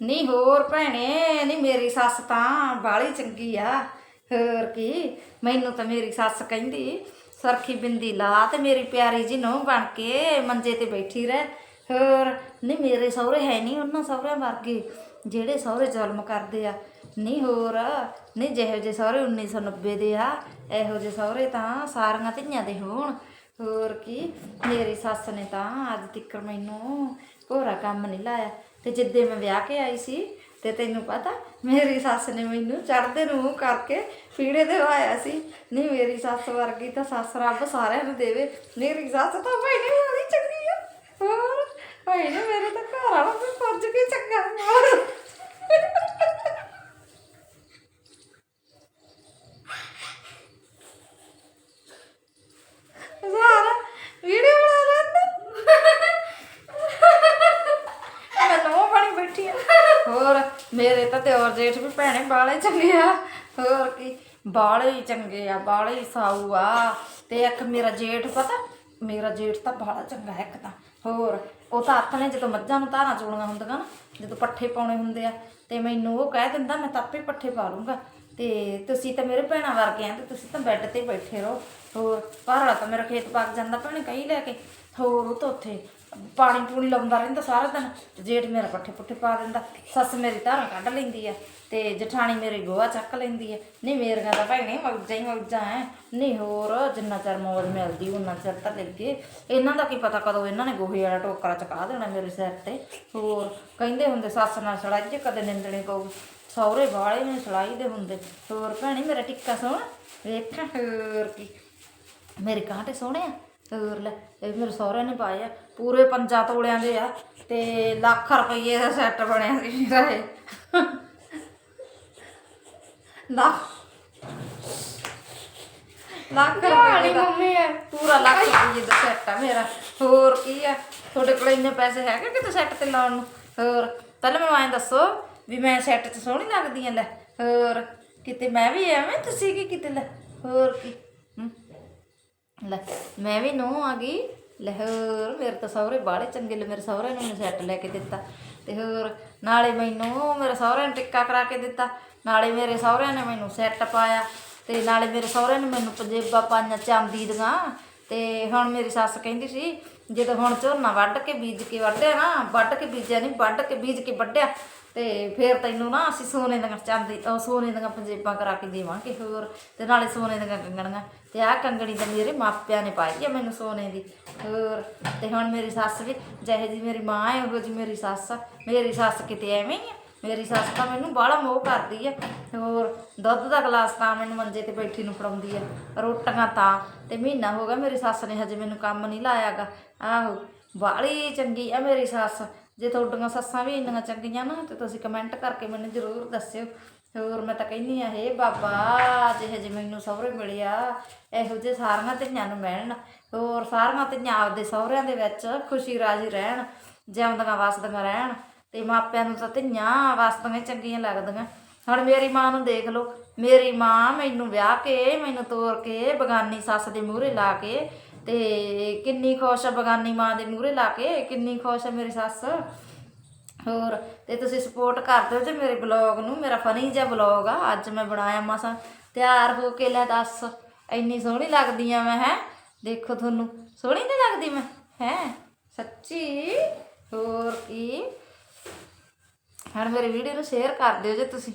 ਨਹੀਂ ਹੋਰ ਭੈਣੇ, ਨਹੀਂ ਮੇਰੀ ਸੱਸ ਤਾਂ ਬਾਲੀ ਚੰਗੀ ਆ। ਹੋਰ ਕੀ, ਮੈਨੂੰ ਤਾਂ ਮੇਰੀ ਸੱਸ ਕਹਿੰਦੀ, ਸਰਖੀ ਬਿੰਦੀ ਲਾ ਤੇ ਮੇਰੀ ਪਿਆਰੀ ਜੀ ਨੂੰ ਬਣ ਕੇ ਮੰਜੇ ਤੇ ਬੈਠੀ ਰਹਿ। ਹੋਰ, ਨਹੀਂ ਮੇਰੇ ਸਹੁਰੇ ਹੈ ਨਹੀਂ ਉਹਨਾਂ ਸਹੁਰਿਆਂ ਵਰਗੇ, ਜਿਹੜੇ ਸਹੁਰੇ ਜ਼ੁਲਮ ਕਰਦੇ ਆ। ਨਹੀਂ ਹੋਰ, ਨਹੀਂ ਜਿਹੋ ਜਿਹੇ ਸਹੁਰੇ 1990 ਦੇ ਆ, ਇਹੋ ਜਿਹੇ ਸਹੁਰੇ ਤਾਂ ਸਾਰੀਆਂ ਧੀਆਂ ਦੇ ਹੋਣ। ਹੋਰ ਕੀ, ਮੇਰੀ ਸੱਸ ਨੇ ਤਾਂ ਅੱਜ ਤੱਕ ਮੈਨੂੰ ਕੋਰਾ ਕੰਮ ਨਹੀਂ ਲਾਇਆ। ਤੇ ਜਿੱਦੇ ਮੈਂ ਵਿਆਹ ਕੇ ਆਈ ਸੀ, ਤੇ ਤੈਨੂੰ ਪਤਾ, ਮੇਰੀ ਸੱਸ ਨੇ ਮੈਨੂੰ ਚੜਦੇ ਨੂੰ ਮੂੰਹ ਕਰਕੇ ਪੀੜੇ ਦੇ ਵਾਇਆ ਸੀ। ਨਹੀਂ ਮੇਰੀ ਸੱਸ ਵਰਗੀ ਤਾਂ ਸੱਸ ਰੱਬ ਸਾਰਿਆਂ ਨੂੰ ਦੇਵੇ। ਮੇਰੀ ਸੱਸ ਤਾਂ ਭੈਣੇ ਬੜੀ ਚੰਗੀ ਆ। ਹੋਰ, ਭੈਣੇ ਮੇਰੇ ਤਾਂ ਘਰ ਵਾਲਾ ਵੀ ਫਰਜ਼ ਕੇ ਚੰਗਾ ਹੋਰ ਸਾਰਾ ਵੀਡੀਓ ਬਣਾ ਲੈਂਦਾ ਮੈਂ ਨੋ ਬਣੀ ਬੈਠੀ ਆ ਹੋਰ, ਮੇਰੇ ਤਾਂ ਤੇ ਔਰ ਜੇਠ ਵੀ ਭੈਣੇ ਬਾਲੇ ਚੰਗੇ ਆ। ਹੋਰ ਕੀ ਬਾਲੇ ਹੀ ਚੰਗੇ ਆ ਬਾਲੇ ਹੀ ਸਾਊ ਆ। ਤੇ ਇੱਕ ਮੇਰਾ ਜੇਠ, ਪਤਾ, ਮੇਰਾ ਜੇਠ ਤਾਂ ਬਾਲਾ ਚੰਗਾ ਹੈ ਇੱਕ ਤਾਂ। ਹੋਰ, ਉਹ ਤਾਂ ਹੱਥ ਨੇ ਜਦੋਂ ਮੱਝਾਂ ਨੂੰ ਧਾਰਾਂ ਚੋਣੀਆਂ ਹੁੰਦੀਆਂ ਨਾ, ਜਦੋਂ ਪੱਠੇ ਪਾਉਣੇ ਹੁੰਦੇ ਆ, ਤੇ ਮੈਨੂੰ ਉਹ ਕਹਿ ਦਿੰਦਾ, ਮੈਂ ਤਾਂ ਆਪੇ ਪੱਠੇ ਪਾ ਲੂੰਗਾ। ਤੇ ਤੁਸੀਂ ਤਾਂ ਮੇਰੇ ਭੈਣਾਂ ਵਰਗੇ ਆ, ਤੇ ਤੁਸੀਂ ਤਾਂ ਬੈੱਡ ਤੇ ਬੈਠੇ ਰਹੋ। ਹੋਰ, ਘਰ ਵਾਲਾ ਤਾਂ ਮੇਰਾ ਖੇਤ ਪੱਕ ਜਾਂਦਾ ਭੈਣੇ ਕਹੀ ਲੈ ਕੇ, ਹੋਰ ਉਹ ਤਾਂ ਉੱਥੇ ਪਾਣੀ ਪੂਣੀ ਲਾਉਂਦਾ ਰਹਿੰਦਾ ਸਾਰਾ ਦਿਨ, ਤੇ ਜੇਠ ਮੇਰਾ ਪੱਠੇ ਪੁੱਠੇ ਪਾ ਦਿੰਦਾ, ਸੱਸ ਮੇਰੀ ਧਾਰਾਂ ਕੱਢ ਲੈਂਦੀ ਆ, ਤੇ ਜਠਾਣੀ ਮੇਰੀ ਗੋਹਾ ਚੱਕ ਲੈਂਦੀ ਆ ਨਹੀਂ ਮੇਰੀਆਂ ਤਾਂ ਭੈਣੇ ਮੌਜਾਂ ਹੀ ਮਗਜਾਂ ਐ ਨਹੀਂ ਹੋਰ ਜਿੰਨਾ ਚਿਰ ਮੌਜ ਮਿਲਦੀ ਉਹਨਾਂ ਚਿਰ ਤਾਂ ਲੱਗੇ, ਇਹਨਾਂ ਦਾ ਕੀ ਪਤਾ ਕਦੋਂ ਇਹਨਾਂ ਨੇ ਗੋਹੇ ਵਾਲਾ ਟੋਕਰਾ ਚਕਾ ਦੇਣਾ ਮੇਰੇ ਸਿਰ ਤੇ, ਹੋਰ ਕਹਿੰਦੇ ਹੁੰਦੇ ਸੱਸ ਨਾਲ ਸੜਾਈ ਜੇ ਕਦੇ ਨਿੰਦਣੇ ਪਊ ਸਹੁਰੇ ਵਾਲੇ ਨੇ ਸੜਾਈ ਦੇ ਹੁੰਦੇ, ਹੋਰ ਭੈਣੇ ਮੇਰਾ ਟਿੱਕਾ ਸੋਹਣਾ ਵੇਖਾਂ ਹੋਰ ਕੀ ਮੇਰੇ ਕਾਂਟੇ ਸੋਹਣੇ ਆ? ਹੋਰ ਲੈ ਇਹ ਮੇਰੇ ਸਹੁਰੇ ਨੇ ਪਾਏ ਆ। ਪੂਰੇ ਪੰਜਾਂ ਤੋਲਿਆਂ ਦੇ ਆ ਤੇ ਲੱਖ ਰੁਪਏ ਦਾ ਸੈੱਟ ਬਣਿਆ ਸੀ ਮੇਰਾ ਇਹ। ਲੱਖ। ਲੱਖ ਰੁਪਏ ਦਾ। ਮੰਮੀ ਆ। ਪੂਰਾ ਲੱਖ ਰੁਪਏ ਦਾ ਸੈੱਟ ਆ ਮੇਰਾ। ਹੋਰ ਕੀ ਆ? ਤੁਹਾਡੇ ਕੋਲ ਇੰਨੇ ਪੈਸੇ ਹੈਗੇ ਕਿਤੇ ਸੈੱਟ ਤੇ ਲਾਉਣ ਨੂੰ? ਹੋਰ ਪਹਿਲਾਂ ਮੈਨੂੰ ਐਂ ਦੱਸੋ ਵੀ ਮੈਂ ਸੈੱਟ 'ਚ ਸੋਹਣੀ ਲੱਗਦੀ ਆ ਲੈ। ਹੋਰ ਕਿਤੇ ਮੈਂ ਵੀ ਐਵੇਂ ਤੁਸੀਂ ਕੀ ਕਿਤੇ ਲੈ? ਹੋਰ ਕੀ? ਲੈ, ਮੈਂ ਵੀ ਨੂੰ ਆ ਗਈ। ਲੈ ਹੋਰ, ਮੇਰੇ ਤਾਂ ਸਹੁਰੇ ਬਾਹਲੇ ਚੰਗੇ ਲੈ ਮੇਰੇ ਸਹੁਰੇ ਨੇ ਮੈਨੂੰ ਸੈੱਟ ਲੈ ਕੇ ਦਿੱਤਾ। ਤੇ ਹੋਰ, ਨਾਲੇ ਮੈਨੂੰ, ਮੇਰੇ ਸਹੁਰੇ ਨੇ ਟਿੱਕਾ ਕਰਾ ਕੇ ਦਿੱਤਾ। ਨਾਲੇ ਮੇਰੇ ਸਹੁਰਿਆਂ ਨੇ ਮੈਨੂੰ ਸੈੱਟ ਪਾਇਆ। ਤੇ ਨਾਲੇ ਮੇਰੇ ਸਹੁਰੇ ਨੇ ਮੈਨੂੰ ਪੰਜੇਬਾਂ ਪਾਈਆਂ ਚਾਂਦੀ ਦੀਆਂ। ਤੇ ਹੁਣ ਮੇਰੀ ਸੱਸ ਕਹਿੰਦੀ ਸੀ, ਜਦੋਂ ਹੁਣ ਝੋਨਾ ਵੱਢ ਕੇ ਬੀਜ ਕੇ ਵੱਢਿਆ ਨਾ, ਵੱਢ ਕੇ ਬੀਜਿਆ ਨਹੀਂ ਵੱਢ ਕੇ ਬੀਜ ਕੇ ਵੱਢਿਆ। ਤੇ ਫੇਰ ਤੈਨੂੰ ਨਾ ਅਸੀਂ ਸੋਨੇ ਦੀਆਂ ਚਾਂਦੀ ਉਹ ਸੋਨੇ ਦੀਆਂ ਪੰਜੇਬਾਂ ਕਰਾ ਕੇ ਦੇਵਾਂਗੇ ਹੋਰ ਤੇ ਨਾਲੇ ਸੋਨੇ ਦੀਆਂ ਕੰਗਣੀਆਂ ਤੇ ਆਹ ਕੰਗਣੀ ਤਾਂ ਮੇਰੇ ਮਾਪਿਆਂ ਨੇ ਪਾਈ ਆ ਮੈਨੂੰ ਸੋਨੇ ਦੀ ਹੋਰ ਤੇ ਹੁਣ ਮੇਰੀ ਸੱਸ ਵੀ, ਜਿਹੇ ਜੀ ਮੇਰੀ ਮਾਂ ਹੈ, ਉਹ ਜੀ ਮੇਰੀ ਸੱਸ ਆ। ਮੇਰੀ ਸੱਸ ਕਿਤੇ ਐਵੇਂ ਹੀ ਆ, ਮੇਰੀ ਸੱਸ ਤਾਂ ਮੈਨੂੰ ਬਾਹਲਾ ਮੋਹ ਕਰਦੀ ਆ। ਹੋਰ ਦੁੱਧ ਦਾ ਗਲਾਸ ਤਾਂ ਮੈਨੂੰ ਮੰਜੇ ਤੇ ਬੈਠੀ ਨੂੰ ਫੜਾਉਂਦੀ ਆ, ਰੋਟੀਆਂ ਤਾਂ ਤੇ ਮਹੀਨਾ ਹੋ ਗਿਆ ਮੇਰੀ ਸੱਸ ਨੇ ਹਜੇ ਮੈਨੂੰ ਕੰਮ ਨਹੀਂ ਲਾਇਆਗਾ। ਆਹੋ, ਬਾਹਲੀ ਚੰਗੀ ਆ ਮੇਰੀ ਸੱਸ। ਜੇ ਤੁਹਾਡੀਆਂ ਸੱਸਾਂ ਵੀ ਇੰਨੀਆਂ ਚੰਗੀਆਂ ਨਾ, ਤੇ ਤੁਸੀਂ ਕਮੈਂਟ ਕਰਕੇ ਮੈਨੂੰ ਜ਼ਰੂਰ ਦੱਸਿਓ। ਹੋਰ ਮੈਂ ਤਾਂ ਕਹਿੰਨੀ ਆ ਹੇ ਬਾਬਾ, ਜਿਹੇ ਜਿਹੇ ਮੈਨੂੰ ਸਹੁਰੇ ਮਿਲਿਆ, ਇਹੋ ਜਿਹੇ ਸਾਰੀਆਂ ਧੀਆਂ ਨੂੰ ਮਿਲਣ। ਹੋਰ ਸਾਰੀਆਂ ਧੀਆਂ ਆਪਦੇ ਸਹੁਰਿਆਂ ਦੇ ਵਿੱਚ ਖੁਸ਼ੀ ਰਾਜੀ ਰਹਿਣ, ਜਿਉਂਦੀਆਂ ਵਸਦੀਆਂ ਰਹਿਣ, ਤੇ ਮਾਪਿਆਂ ਨੂੰ ਤਾਂ ਧੀਆਂ ਵਸਦੀਆਂ ਚੰਗੀਆਂ ਲੱਗਦੀਆਂ। ਹੁਣ ਮੇਰੀ ਮਾਂ ਨੂੰ ਦੇਖ ਲਓ, ਮੇਰੀ ਮਾਂ ਮੈਨੂੰ ਵਿਆਹ ਕੇ, ਮੈਨੂੰ ਤੋਰ ਕੇ, ਬਗਾਨੀ ਸੱਸ ਦੇ ਮੂਹਰੇ ਲਾ ਕੇ ਤੇ ਕਿੰਨੀ ਖੁਸ਼ ਆ ਬਗਾਨੀ ਮਾਂ ਦੇ ਮੂਹਰੇ ਲਾ ਕੇ, ਕਿੰਨੀ ਖੁਸ਼ ਆ ਮੇਰੀ ਸੱਸ। ਹੋਰ, ਤੇ ਤੁਸੀਂ ਸਪੋਰਟ ਕਰ ਦਿਓ ਜੇ ਮੇਰੇ ਬਲੌਗ ਨੂੰ, ਮੇਰਾ ਫਨੀ ਜਿਹਾ ਬਲੌਗ ਆ। ਅੱਜ ਮੈਂ ਬਣਾਇਆ ਮਸਾਂ ਤਿਆਰ ਹੋ ਕੇ ਲੈ ਦੱਸ। ਇੰਨੀ ਸੋਹਣੀ ਲੱਗਦੀ ਆ ਮੈਂ, ਹੈ? ਦੇਖੋ ਤੁਹਾਨੂੰ, ਸੋਹਣੀ ਨਹੀਂ ਲੱਗਦੀ ਮੈਂ, ਹੈ? ਸੱਚੀ? ਹੋਰ ਕੀ? ਹੁਣ ਮੇਰੇ ਵੀਡੀਓ ਨੂੰ ਸ਼ੇਅਰ ਕਰ ਦਿਓ ਜੇ ਤੁਸੀਂ।